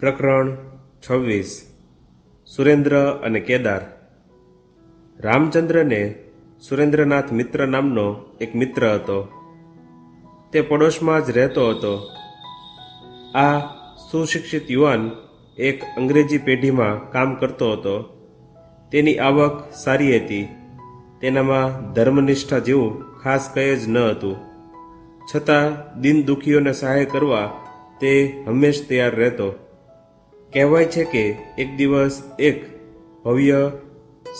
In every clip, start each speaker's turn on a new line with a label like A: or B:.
A: પ્રકરણ છવ્વીસ. સુરેન્દ્ર અને કેદાર. રામચંદ્રને સુરેન્દ્રનાથ મિત્ર નામનો એક મિત્ર હતો. તે પડોશમાં જ રહેતો હતો. આ સુશિક્ષિત યુવાન એક અંગ્રેજી પેઢીમાં કામ કરતો હતો. તેની આવક સારી હતી. તેનામાં ધર્મનિષ્ઠા જેવું ખાસ કંઈ જ ન હતું. છતાં દિન દુખીઓને સહાય કરવા તે હંમેશ તૈયાર રહેતો. કહેવાય છે કે એક દિવસ એક ભવ્ય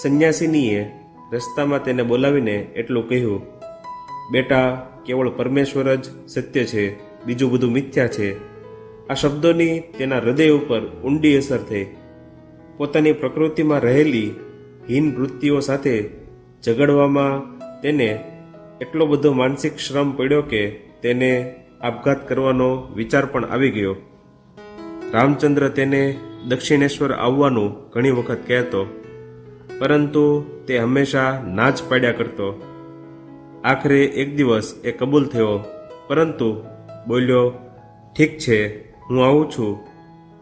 A: સંન્યાસીનીએ રસ્તામાં તેને બોલાવીને એટલું કહ્યું, બેટા, કેવળ પરમેશ્વર જ સત્ય છે, બીજું બધું મિથ્યા છે. આ શબ્દોની તેના હૃદય ઉપર ઊંડી અસર થઈ. પોતાની પ્રકૃતિમાં રહેલી હીન વૃત્તિઓ સાથે ઝઘડવામાં તેને એટલો બધો માનસિક શ્રમ પડ્યો કે તેને આપઘાત કરવાનો વિચાર પણ આવી ગયો. રામચંદ્ર તેને દક્ષિણેશ્વર આવવાનું ઘણી વખત કહેતો, પરંતુ તે હંમેશા ના જ પાડ્યા કરતો. આખરે એક દિવસ એ કબૂલ થયો, પરંતુ બોલ્યો, ઠીક છે, હું આવું છું.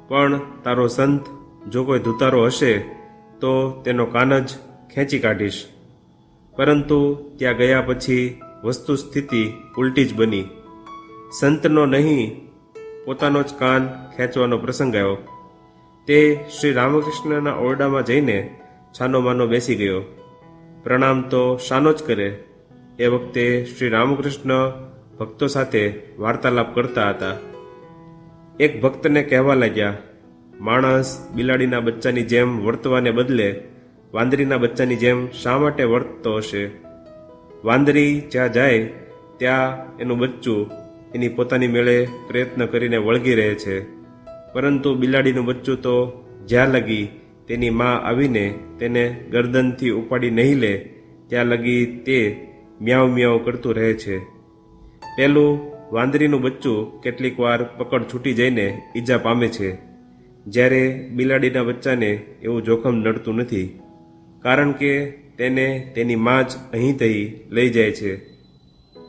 A: પણ તારો સંત જો કોઈ ધુતારો હશે, તો તેનો કાન જ ખેંચી કાઢીશ. પરંતુ ત્યાં ગયા પછી વસ્તુ સ્થિતિ ઉલટી જ બની. સંતનો નહીં પોતાનો જ કાન ખેંચવાનો પ્રસંગ આવ્યો. તે શ્રી રામકૃષ્ણના ઓરડામાં જઈને છાનો માનો બેસી ગયો. પ્રણામ તો શાનો જ કરે. એ વખતે શ્રી રામકૃષ્ણ ભક્તો સાથે વાર્તાલાપ કરતા હતા. એક ભક્તને કહેવા લાગ્યા, માણસ બિલાડીના બચ્ચાની જેમ વર્તવાને બદલે વાંદરીના બચ્ચાની જેમ શા માટે વર્તતો હશે? વાંદરી જ્યાં જાય, ત્યાં એનું બચ્ચું એની પોતાની મેળે પ્રયત્ન કરીને વળગી રહે છે. પરંતુ બિલાડીનું બચ્ચું તો જ્યાં લગી તેની મા આવીને તેને ગરદનથી ઉપાડી નહીં લે, ત્યાં લગી તે મ્યાઉ મ્યાઉ કરતું રહે છે. પેલું વાંદરીનું બચ્ચું કેટલીક વાર પકડ છૂટી જઈને ઈજા પામે છે. જ્યારે બિલાડીના બચ્ચાને એવું જોખમ નડતું નથી. કારણ કે તેને તેની મા જ અહીં તહીં લઈ જાય છે.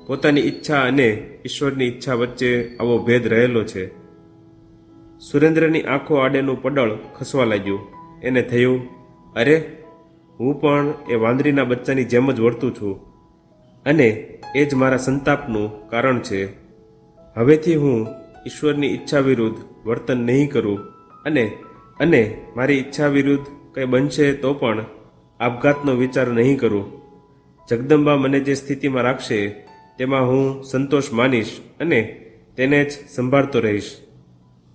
A: પોતાની ઈચ્છા અને ઈશ્વરની ઈચ્છા વચ્ચે આવો ભેદ રહેલો છે. સુરેન્દ્રની આંખો આડેનું પડળ ખસવા લાગ્યું. એને થયું, અરે, હું પણ એ વાંદરીના બચ્ચાની જેમ જ વર્તું છું. અને એ જ મારા સંતાપનું કારણ છે. હવેથી હું ઈશ્વરની ઈચ્છા વિરુદ્ધ વર્તન નહીં કરું. અને અને મારી ઈચ્છા વિરુદ્ધ કંઈ બનશે તો પણ આપઘાતનો વિચાર નહીં કરું. જગદંબા મને જે સ્થિતિમાં રાખશે તેમાં હું સંતોષ માનીશ અને તેને જ સંભાળતો રહીશ.